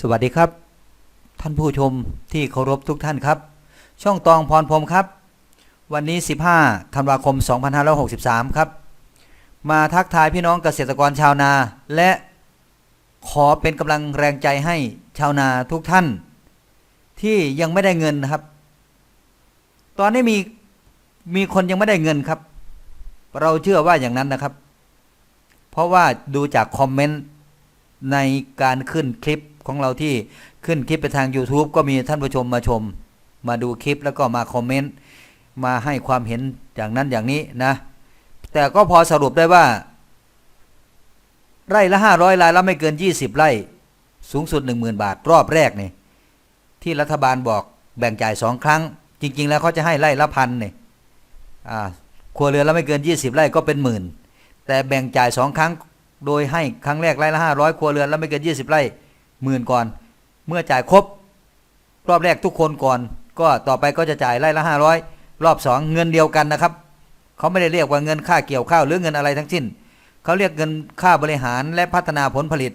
สวัสดีครับ ท่านผู้ชมที่เคารพทุกท่านครับ ช่องตองพรพรมครับ วันนี้ 15ธันวาคม 2563 ครับ มาทักทายพี่น้องเกษตรกรชาวนา และขอเป็นกำลังแรงใจให้ชาวนาทุกท่าน ที่ยังไม่ได้เงินนะครับ ตอนนี้มีมีคนยังไม่ได้เงินครับ เราเชื่อว่าอย่างนั้นนะครับ เพราะว่าดูจากคอมเมนต์ ในการขึ้นคลิปของเราที่ขึ้นคลิปไปทาง YouTube ก็มีท่านผู้ชมมาชม มาดูคลิปแล้วก็มาคอมเมนต์มาให้ความเห็นอย่างนั้นอย่างนี้นะ แต่ก็พอสรุปได้ว่า ไร่ละ 500รายละไม่เกิน 20 ไร่ สูงสุด 10,000 บาทรอบแรกนี่ที่รัฐบาลบอกแบ่งจ่ายสองครั้ง จริง ๆ แล้วเขาจะให้ไร่ละพันเนี่ยอ่าครัวเรือนละไม่เกิน 20 ไร่ก็เป็นหมื่น แต่แบ่งจ่ายสองครั้ง โดยให้ครั้งแรกไร่ละห้าร้อยครัวเรือนแล้วไม่เกินยี่สิบไร่หมื่นก่อน เมื่อจ่ายครบ รอบแรกทุกคนก่อน ก็ต่อไปก็จะจ่ายไร่ละห้าร้อยรอบสองเงินเดียวกันนะครับเขาไม่ได้เรียกว่าเงินค่าเกี่ยวข้าวหรือเงินอะไรทั้งสิ้นเขาเรียกเงินค่าบริหารและพัฒนาผลผลิต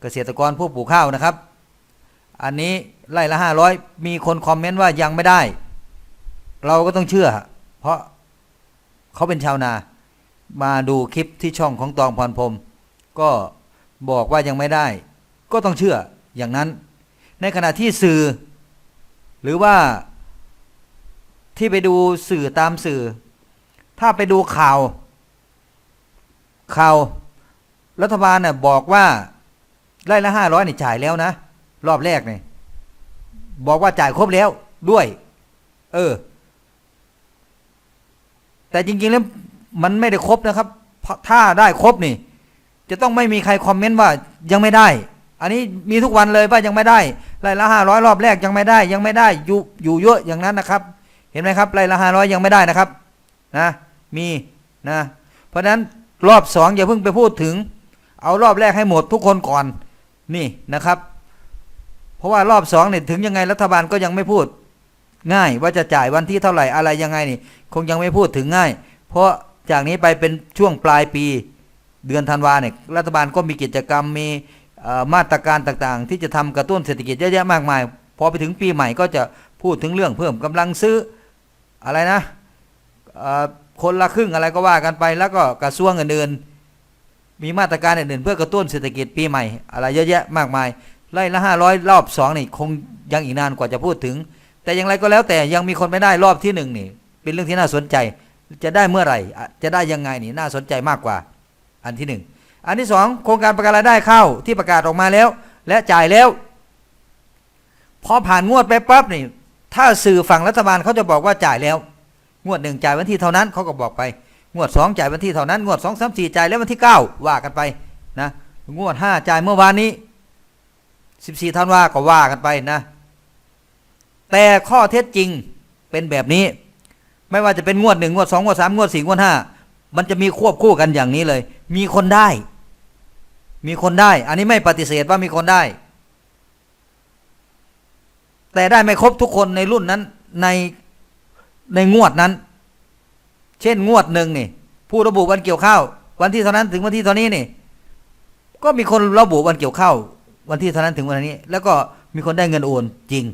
เกษตรกรผู้ปลูกข้าวนะครับ อันนี้ไร่ละห้าร้อยมีคนคอมเมนต์ว่ายังไม่ได้ เราก็ต้องเชื่อ เพราะเขาเป็นชาวนา มาดูคลิปที่ช่องของตองพรพรมก็บอกว่ายังไม่ได้ ก็ต้องเชื่ออย่างนั้น ในขณะที่สื่อ หรือว่าที่ไปดูสื่อตามสื่อ ถ้าไปดูข่าว ข่าวรัฐบาลน่ะบอกว่าไร่ละห้าร้อยนี่จ่ายแล้วนะ รอบแรกเนี่ยบอกว่าจ่ายครบแล้วด้วย เออ แต่จริงๆแล้ว มันไม่ได้ครบนะครับ ถ้าได้ครบนี่ จะต้องไม่มีใครคอมเมนต์ว่ายังไม่ได้ อันนี้มีทุกวันเลยว่ายังไม่ได้ไร่ละห้าร้อยรอบแรกยังไม่ได้ ยังไม่ได้อยู่อยู่เยอะอย่างนั้นนะครับ เห็นไหมครับไร่ละห้าร้อยยังไม่ได้นะครับนะมีนะเพราะฉะนั้นรอบสองอย่าเพิ่งไปพูดถึง เอารอบแรกให้หมดทุกคนก่อนนี่นะครับ เพราะว่ารอบสองเนี่ยถึงยังไงรัฐบาลก็ยังไม่พูดง่ายว่าจะจ่ายวันที่เท่าไหร่อะไรยังไงนี่ คงยังไม่พูดถึงง่าย เพราะ จากนี้ไปเป็นช่วงปลายปีเดือนธันวาเนี่ยรัฐบาลก็มีกิจกรรมมีมาตรการต่างๆ ที่จะทำกระตุ้นเศรษฐกิจเยอะแยะมากมาย พอไปถึงปีใหม่ก็จะพูดถึงเรื่องเพิ่มกำลังซื้ออะไรนะคนละครึ่งอะไรก็ว่ากันไป แล้วก็กระทรวงอื่นๆมีมาตรการอื่นๆเพื่อกระตุ้นเศรษฐกิจปีใหม่ อะไรเยอะแยะมากมายไล่ละห้าร้อยรอบสองนี่คงยังอีกนานกว่าจะพูดถึง แต่อย่างไรก็แล้วแต่ยังมีคนไม่ได้รอบที่หนึ่งนี่เป็นเรื่องที่น่าสนใจ จะได้เมื่อไหร่ จะได้ยังไงนี่น่าสนใจมากกว่า อันที่หนึ่งอันที่สองโครงการประกันรายได้เข้าที่ประกาศออกมาแล้ว และจ่ายแล้ว พอผ่านงวดไปปั๊บนี่ ถ้าสื่อฝั่งรัฐบาลเขาจะบอกว่าจ่ายแล้ว งวดหนึ่งจ่ายวันที่เท่านั้นเขาก็บอกไป งวดสองจ่ายวันที่เท่านั้น งวดสองสามสี่จ่ายแล้ววันที่เก้าว่ากันไปนะงวดห้าจ่ายเมื่อวานนี้สิบสี่ธันวาก็ว่ากันไปนะ แต่ข้อเท็จจริงเป็นแบบนี้ ไม่ว่าจะเป็นงวดหนึ่งงวดสองงวดสามงวดสี่งวดห้ามันจะมีควบคู่กันอย่างนี้เลย มีคนได้ มีคนได้ อันนี้ไม่ปฏิเสธว่ามีคนได้ แต่ได้ไม่ครบทุกคนในรุ่นนั้นในในงวดนั้น เช่นงวดหนึ่งนี่ผู้ระบุวันเกี่ยวข้าววันที่เท่านั้นถึงวันที่เท่านี้นี่ ก็มีคนระบุวันเกี่ยวข้าววันที่เท่านั้นถึงวันนี้ แล้วก็มีคนได้เงินโอนจริง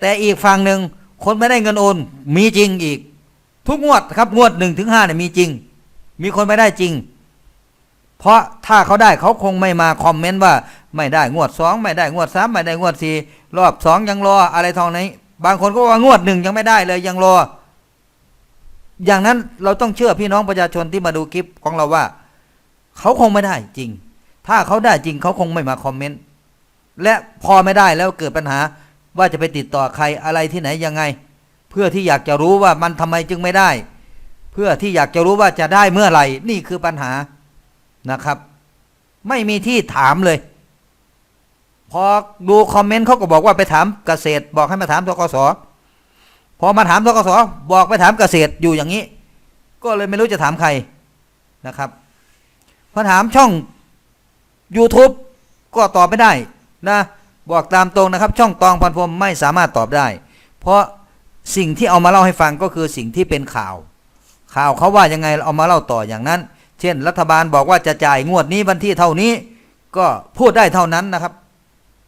แต่อีกฝั่งหนึ่ง คนไม่ได้เงินโอน มีจริงอีก ทุกงวดครับงวดหนึ่งถึงห้าเนี่ยมีจริง มีคนไม่ได้จริง เพราะถ้าเขาได้เขาคงไม่มาคอมเมนต์ว่า ไม่ได้งวดสองไม่ได้งวดสามไม่ได้งวดสี่รอบสองยังรออะไรทองนี้บางคนก็ว่างวดหนึ่งยังไม่ได้เลยยังรอ อย่างนั้นเราต้องเชื่อพี่น้องประชาชนที่มาดูคลิปของเราว่า เขาคงไม่ได้จริง ถ้าเขาได้จริงเขาคงไม่มาคอมเมนต์และพอไม่ได้แล้วเกิดปัญหา ว่าจะไปติดต่อใครอะไรที่ไหนยังไง เพื่อที่อยากจะรู้ว่ามันทำไมจึงไม่ได้ เพื่อที่อยากจะรู้ว่าจะได้เมื่อไหร่ นี่คือปัญหานะครับ ไม่มีที่ถามเลย พอดูคอมเมนต์เขาก็บอกว่าไปถามเกษตร บอกให้มาถามทกสพอมาถามทกสบอกไปถามเกษตรอยู่อย่างนี้ ก็เลยไม่รู้จะถามใครนะครับพอถามช่อง YouTube ก็ตอบไม่ได้นะ บอกตามตรงนะครับ ช่องตองพันพรมไม่สามารถตอบได้ เพราะสิ่งที่เอามาเล่าให้ฟังก็คือสิ่งที่เป็นข่าว ข่าวเขาว่ายังไงเอามาเล่าต่ออย่างนั้น เช่น รัฐบาลบอกว่าจะจ่ายงวดนี้วันที่เท่านี้ ก็พูดได้เท่านั้นนะครับ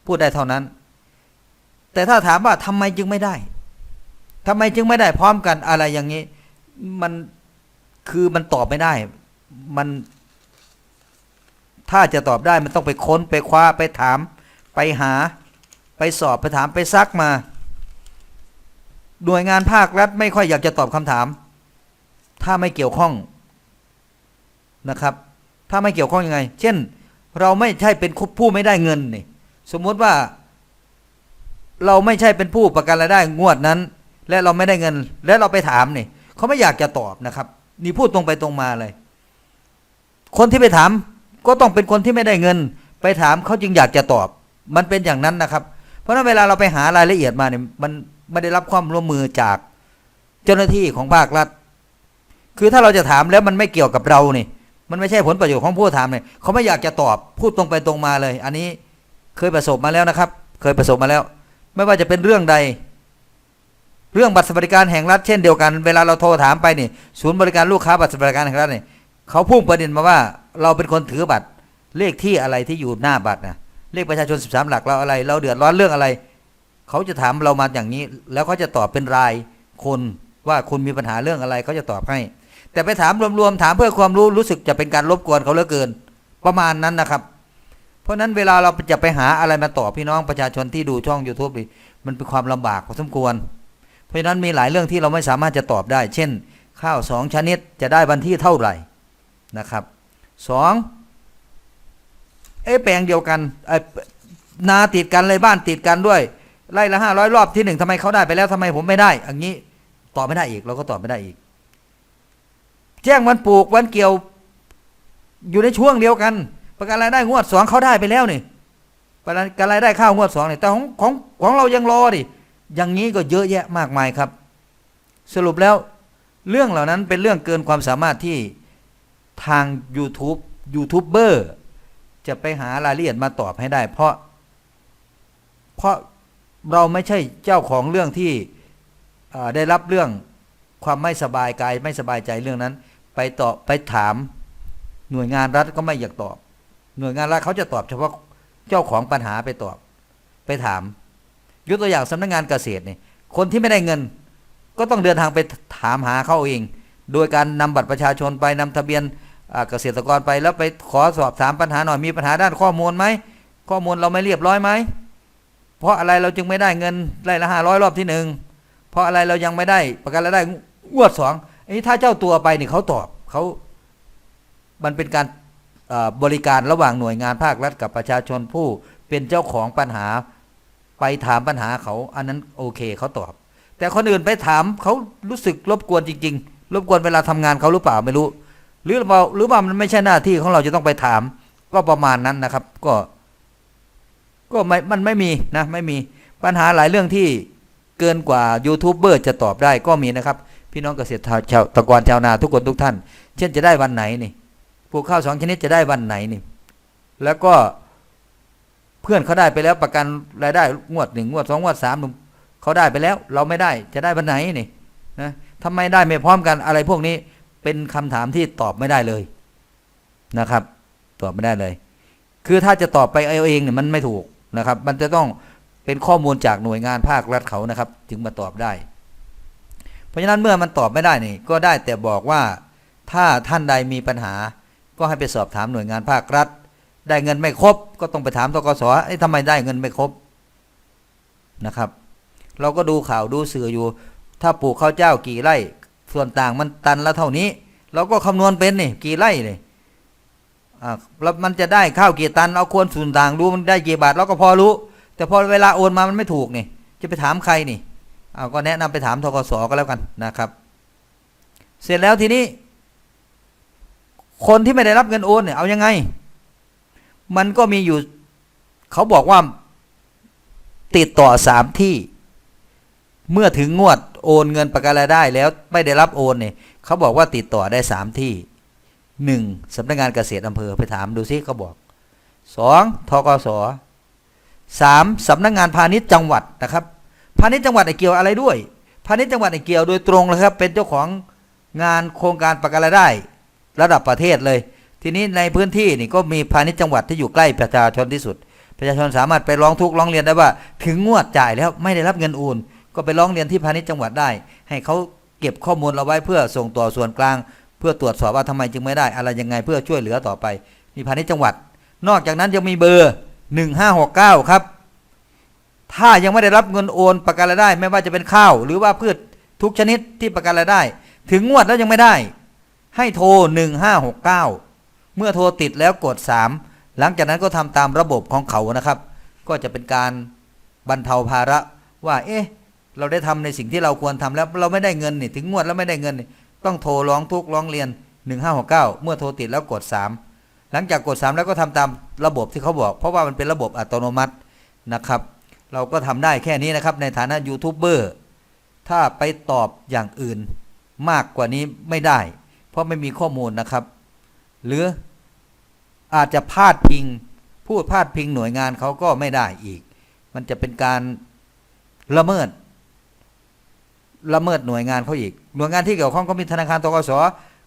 พูดได้เท่านั้น แต่ถ้าถามว่าทำไมจึงไม่ได้ทำไมจึงไม่ได้พร้อมกันอะไรอย่างนี้ มันคือมันตอบไม่ได้ มัน ถ้าจะตอบได้มันต้องไปค้นไปคว้าไปถาม ไปหาไปสอบไปถามไปซักมา หน่วยงานภาครัฐไม่ค่อยอยากจะตอบคำถาม ถ้าไม่เกี่ยวข้องนะครับ ถ้าไม่เกี่ยวข้องยังไง เช่น เราไม่ใช่เป็นผู้ไม่ได้เงินนี่สมมติว่า เราไม่ใช่เป็นผู้ประกันรายได้งวดนั้น และเราไม่ได้เงิน และเราไปถามนี่เขาไม่อยากจะตอบนะครับ นี่พูดตรงไปตรงมาเลย คนที่ไปถาม ก็ต้องเป็นคนที่ไม่ได้เงิน ไปถามเขาจึงอยากจะตอบ มันเป็นอย่างนั้นนะครับ เพราะฉะนั้นเวลาเราไปหารายละเอียดมาเนี่ยมันไม่ได้รับความร่วมมือจากเจ้าหน้าที่ของภาครัฐ คือถ้าเราจะถามแล้วมันไม่เกี่ยวกับเราเนี่ยมันไม่ใช่ผลประโยชน์ของผู้ถามเนี่ยเขาไม่อยากจะตอบพูดตรงไปตรงมาเลย อันนี้เคยประสบมาแล้วนะครับ เคยประสบมาแล้ว ไม่ว่าจะเป็นเรื่องใด เรื่องบัตรสวัสดิการแห่งรัฐเช่นเดียวกัน เวลาเราโทรถามไปนี่ศูนย์บริการลูกค้าบัตรสวัสดิการแห่งรัฐเนี่ยเขาพุ่งประเด็นมาว่า เราเป็นคนถือบัตรเลขที่อะไรที่อยู่หน้าบัตรนะ เลขประชาชน 13 หลักเราอะไร เราเดือดร้อนเรื่องอะไร เขาจะถามเรามาอย่างนี้ แล้วเขาจะตอบเป็นรายคนว่าคุณมีปัญหาเรื่องอะไรเขาจะตอบให้ แต่ไปถามรวมๆถามเพื่อความรู้รู้สึกจะเป็นการรบกวนเขาเหลือเกิน ประมาณนั้นนะครับ เพราะนั้นเวลาเราจะไปหาอะไรมาตอบพี่น้องประชาชนที่ดูช่อง YouTube นี่มันเป็นความลำบากพอสมควร เพราะฉะนั้นมีหลายเรื่องที่เราไม่สามารถจะตอบได้ เช่น ข้าวสองชนิดจะได้วันที่เท่าไหร่นะครับสอง เอ๊ะแปลงเดียวกันเอ้ยนาติดกันเลยบ้านติดกันด้วยไร่ละห้าร้อยรอบที่หนึ่งทำไมเขาได้ไปแล้วทำไมผมไม่ได้อย่างนี้ตอบไม่ได้อีกเราก็ตอบไม่ได้อีก แจ้งวันปลูกวันเกี่ยว อยู่ในช่วงเดียวกัน ประกันรายได้งวดสองเขาได้ไปแล้วนี่ประกันรายได้ข้าวงวดสองนี่แต่ของของของเรายังรอดิอย่างนี้ก็เยอะแยะมากมายครับ สรุปแล้วเรื่องเหล่านั้นเป็นเรื่องเกินความสามารถที่ทาง YouTube ยูทูบเบอร์ จะไปหารายละเอียดมาตอบให้ได้ เพราะ เพราะเราไม่ใช่เจ้าของเรื่องที่ได้รับเรื่องความไม่สบายกายไม่สบายใจเรื่องนั้น ไปตอบไปถาม หน่วยงานรัฐก็ไม่อยากตอบ หน่วยงานรัฐเขาจะตอบเฉพาะเจ้าของปัญหาไปตอบ ไปถามยกตัวอย่างสำนักงานเกษตรเนี่ยคนที่ไม่ได้เงิน ก็ต้องเดินทางไปถามหาเขาเอง โดยการนำบัตรประชาชนไปนำทะเบียน เกษตรกรไปแล้วไปขอสอบถามปัญหาหน่อยมีปัญหาด้านข้อมูลไหมข้อมูลเราไม่เรียบร้อยไหมเพราะอะไรเราจึงไม่ได้เงินไร่ละห้าร้อยรอบที่หนึ่งเพราะอะไรเรายังไม่ได้ประกันรายได้งวดสองไอ้นี้ถ้าเจ้าตัวไปนี่เขาตอบเขามันเป็นการบริการระหว่างหน่วยงานภาครัฐกับประชาชนผู้เป็นเจ้าของปัญหาไปถามปัญหาเขาอันนั้นโอเคเขาตอบ แต่คนอื่นไปถามเขารู้สึกรบกวนจริง ๆ รบกวนเวลาทำงานเขาหรือเปล่าไม่รู้ หรือเปล่าหรือว่ามันไม่ใช่หน้าที่ของเราจะต้องไปถาม ก็ประมาณนั้นนะครับ ก็ ก็ไม่มันไม่มีนะ ไม่มีปัญหาหลายเรื่องที่เกินกว่ายูทูบเบอร์จะตอบได้ก็มีนะครับ พี่น้องเกษตรชาวตะกรชาวนาทุกคนทุกท่าน เช่นจะได้วันไหนนี่ปลูกข้าวสองชนิดจะได้วันไหนนี่แล้วก็เพื่อนเขาได้ไปแล้วประกันรายได้งวดหนึ่งงวดสองงวดสามหนุ่มเขาได้ไปแล้ว เราไม่ได้จะได้วันไหนนี่นะทำไมได้ไม่พร้อมกันอะไรพวกนี้ เป็นคำถามที่ตอบไม่ได้เลยนะครับ ตอบไม่ได้เลย คือถ้าจะตอบไปเอาเองเนี่ยมันไม่ถูกนะครับ มันจะต้องเป็นข้อมูลจากหน่วยงานภาครัฐเขานะครับจึงมาตอบได้ เพราะฉะนั้นเมื่อมันตอบไม่ได้นี่ก็ได้แต่บอกว่าถ้าท่านใดมีปัญหา ก็ให้ไปสอบถามหน่วยงานภาครัฐ ได้เงินไม่ครบ ก็ต้องไปถามตกสไอ้ทำไมได้เงินไม่ครบนะครับ เราก็ดูข่าวดูสื่ออยู่ ถ้าปลูกข้าวเจ้ากี่ไร่ ส่วนต่างมันตันละเท่านี้ เราก็คำนวณเป็นนี่กี่ไร่นี่อ่าแล้วมันจะได้ข้าวกี่ตันเอาควรส่วนต่างรู้มันได้กี่บาทเราก็พอรู้ แต่พอเวลาโอนมามันไม่ถูกนี่ จะไปถามใครนี่เอาก็แนะนำไปถามทกสก็แล้วกันนะครับ เสร็จแล้วทีนี้ คนที่ไม่ได้รับเงินโอนเนี่ยเอายังไง มันก็มีอยู่ เขาบอกว่าติดต่อสามที่ เมื่อถึงงวดโอนเงินประกันรายได้แล้วไม่ได้รับโอนเนี่ยเขาบอกว่าติดต่อได้สามที่หนึ่งสำนักงานเกษตรอำเภอไปถามดูซิเขาบอกสองทกสสามสำนักงานพาณิชย์จังหวัดนะครับ พาณิชย์จังหวัดเกี่ยวอะไรด้วย พาณิชย์จังหวัดเกี่ยวโดยตรงเลยครับ เป็นเจ้าของงานโครงการประกันรายได้ ระดับประเทศเลย ทีนี้ในพื้นที่นี่ก็มีพาณิชย์จังหวัดที่อยู่ใกล้ประชาชนที่สุดปประชาชนสามารถไปร้องทุกข์ร้องเรียนได้ว่า ถึงงวดจ่ายแล้วไม่ได้รับเงินโอน ก็ไปร้องเรียนที่พาณิชย์จังหวัดได้ ให้เขาเก็บข้อมูลเราไว้เพื่อส่งต่อส่วนกลาง เพื่อตรวจสอบว่าทำไมจึงไม่ได้ อะไรยังไงเพื่อช่วยเหลือต่อไป มีพาณิชย์จังหวัด นอกจากนั้นยังมีเบอร์ 1569 ครับ ถ้ายังไม่ได้รับเงินโอนประกันรายได้ ไม่ว่าจะเป็นข้าว หรือว่าพืชทุกชนิดที่ประกันรายได้ ถึงงวดแล้วยังไม่ได้ ให้โทร 1569 เมื่อโทรติดแล้วกด 3 หลังจากนั้นก็ทำตามระบบของเขานะครับ ก็จะเป็นการบรรเทาภาระว่าเอ๊ะ เราได้ทำในสิ่งที่เราควรทำแล้วเราไม่ได้เงินนี่ถึงงวดแล้วไม่ได้เงินนี่ต้องโทรร้องทุกข์ร้องเรียน 1569 เมื่อโทรติดแล้วกด 3 หลังจากกด 3 แล้วก็ทำตามระบบที่เขาบอก เพราะว่ามันเป็นระบบอัตโนมัตินะครับ เราก็ทำได้แค่นี้นะครับในฐานะยูทูบเบอร์ถ้าไปตอบอย่างอื่นมากกว่านี้ไม่ได้ เพราะไม่มีข้อมูลนะครับ หรืออาจจะพาดพิง พูดพาดพิงหน่วยงานเขาก็ไม่ได้อีก มันจะเป็นการละเมิด ละเมิดหน่วยงานเขาอีก หน่วยงานที่เกี่ยวข้องก็มีธนาคารตกส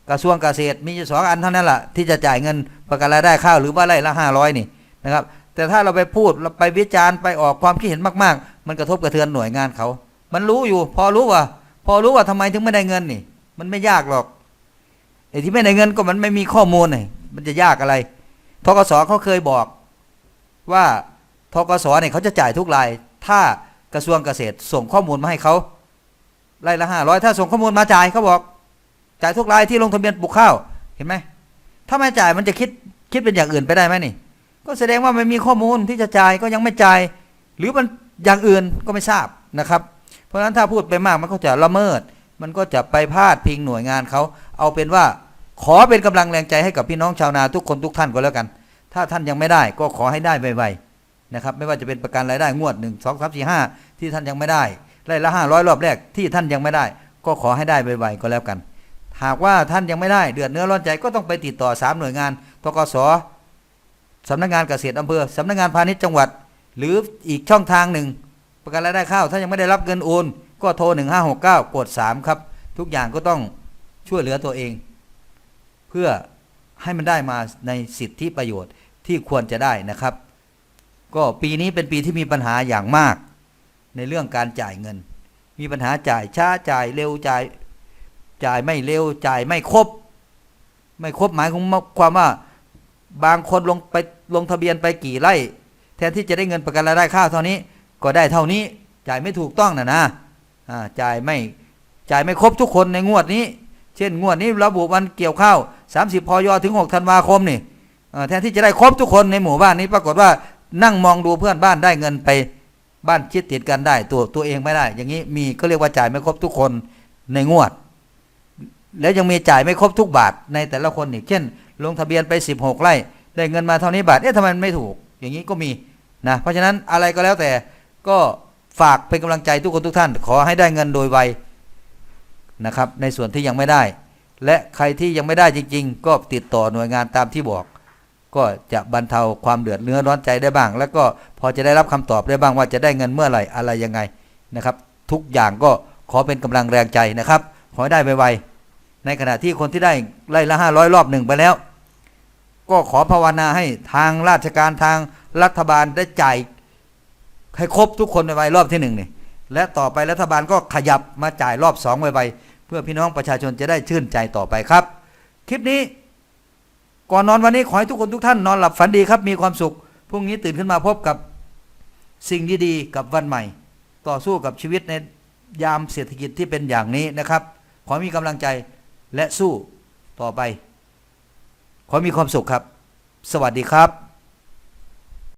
กระทรวงเกษตรมีอสองอันเท่านั้นแหละที่จะจ่ายเงินประกันรายได้ข้าวหรือว่าไร่ละห้าร้อยนี่นะครับ แต่ถ้าเราไปพูดเราไปวิจารณ์ไปออกความคิดเห็นมากๆ มันกระทบกระเทือนหน่วยงานเขา มันรู้อยู่ พอรู้ว่า พอรู้ว่าทำไมถึงไม่ได้เงินนี่ มันไม่ยากหรอกไอ้ที่ไม่ได้เงินก็มันไม่มีข้อมูลนี่มันจะยากอะไรทกสเขาเคยบอกว่าทกสเนี่ยเขาจะจ่ายทุกราย ถ้ากระทรวงเกษตรส่งข้อมูลมาให้เขา ไร่ละห้าร้อยถ้าส่งข้อมูลมาจ่ายเขาบอก จ่ายทุกรายที่ลงทะเบียนปลูกข้าวเห็นไหมถ้าไม่จ่ายมันจะคิดคิดเป็นอย่างอื่นไปได้ไหมนี่ ก็แสดงว่าไม่มีข้อมูลที่จะจ่ายก็ยังไม่จ่าย หรือมันอย่างอื่นก็ไม่ทราบนะครับ เพราะฉะนั้นถ้าพูดไปมากมันก็จะละเมิด มันก็จะไปพาดพิงหน่วยงานเขาเอาเป็นว่าขอเป็นกำลังแรงใจให้กับพี่น้องชาวนาทุกคนทุกท่านก็แล้วกัน ถ้าท่านยังไม่ได้ก็ขอให้ได้ไวๆนะครับ ไม่ว่าจะเป็นประกันรายได้งวดหนึ่งสองสามสี่ห้าที่ท่านยังไม่ได้ ไร่ละห้าร้อยรอบแรกที่ท่านยังไม่ได้ ก็ขอให้ได้ไวๆก็แล้วกัน หากว่าท่านยังไม่ได้เดือดเนื้อร้อนใจก็ต้องไปติดต่อสามหน่วยงานทกสสำนักงานเกษตรอำเภอสำนักงานพาณิชย์จังหวัด หรืออีกช่องทางหนึ่ง ประกันรายได้ข้าวถ้ายังไม่ได้รับเงินโอนก็โทร 1569 กด 3 ครับ ทุกอย่างก็ต้องช่วยเหลือตัวเอง เพื่อให้มันได้มาในสิทธิประโยชน์ที่ควรจะได้นะครับ ก็ปีนี้เป็นปีที่มีปัญหาอย่างมาก ในเรื่องการจ่ายเงิน มีปัญหาจ่ายช้าจ่ายเร็วจ่าย จ่ายไม่เร็วจ่ายไม่ครบ ไม่ครบหมายความว่าบางคนลงไปลงทะเบียนไปกี่ไร่ แทนที่จะได้เงินประกันรายได้ข้าวเท่านี้ ก็ได้เท่านี้ จ่ายไม่ถูกต้องนะนะจ่ายไม่จ่ายไม่ครบทุกคนในงวดนี้ เช่นงวดนี้ระบุวันเกี่ยวข้าว 30พยถึง 6 ธันวาคมนี่แทนที่จะได้ครบทุกคนในหมู่บ้านนี้ ปรากฏว่านั่งมองดูเพื่อนบ้านได้เงินไป บ้านชิดติดกันได้ ตัวตัวเองไม่ได้ อย่างนี้มีก็เรียกว่าจ่ายไม่ครบทุกคนในงวด แล้วยังมีจ่ายไม่ครบทุกบาทในแต่ละคนอีก เช่น ลงทะเบียนไป16ไร่ได้เงินมาเท่านี้บาทเอ๊ะทำไมไม่ถูก อย่างนี้ก็มีนะเพราะฉะนั้นอะไรก็แล้วแต่ก็ฝากเป็นกำลังใจทุกคนทุกท่าน ขอให้ได้เงินโดยไวนะครับในส่วนที่ยังไม่ได้ และใครที่ยังไม่ได้จริง ๆ ก็ติดต่อหน่วยงานตามที่บอก ก็จะบรรเทาความเดือดเนื้อร้อนใจได้บ้าง แล้วก็พอจะได้รับคำตอบได้บ้างว่าจะได้เงินเมื่อไหร่อะไรยังไงนะครับ ทุกอย่างก็ขอเป็นกำลังแรงใจนะครับ ขอให้ได้ไวๆในขณะที่คนที่ได้ไล่ละห้าร้อยรอบหนึ่งไปแล้ว ก็ขอภาวนาให้ทางราชการทางรัฐบาลได้จ่ายให้ครบทุกคนไวๆรอบที่หนึ่งนี่และต่อไปรัฐบาลก็ขยับมาจ่ายรอบสองไวๆเพื่อพี่น้องประชาชนจะได้ชื่นใจต่อไปครับ คลิปนี้ ก่อนนอนวันนี้ขอให้ทุกคนทุกท่านนอนหลับฝันดีครับมีความสุขพรุ่งนี้ตื่นขึ้นมาพบกับสิ่งดีๆกับวันใหม่ ต่อสู้กับชีวิตในยามเศรษฐกิจที่เป็นอย่างนี้นะครับ ขอมีกำลังใจและสู้ต่อไป ขอมีความสุขครับ สวัสดีครับ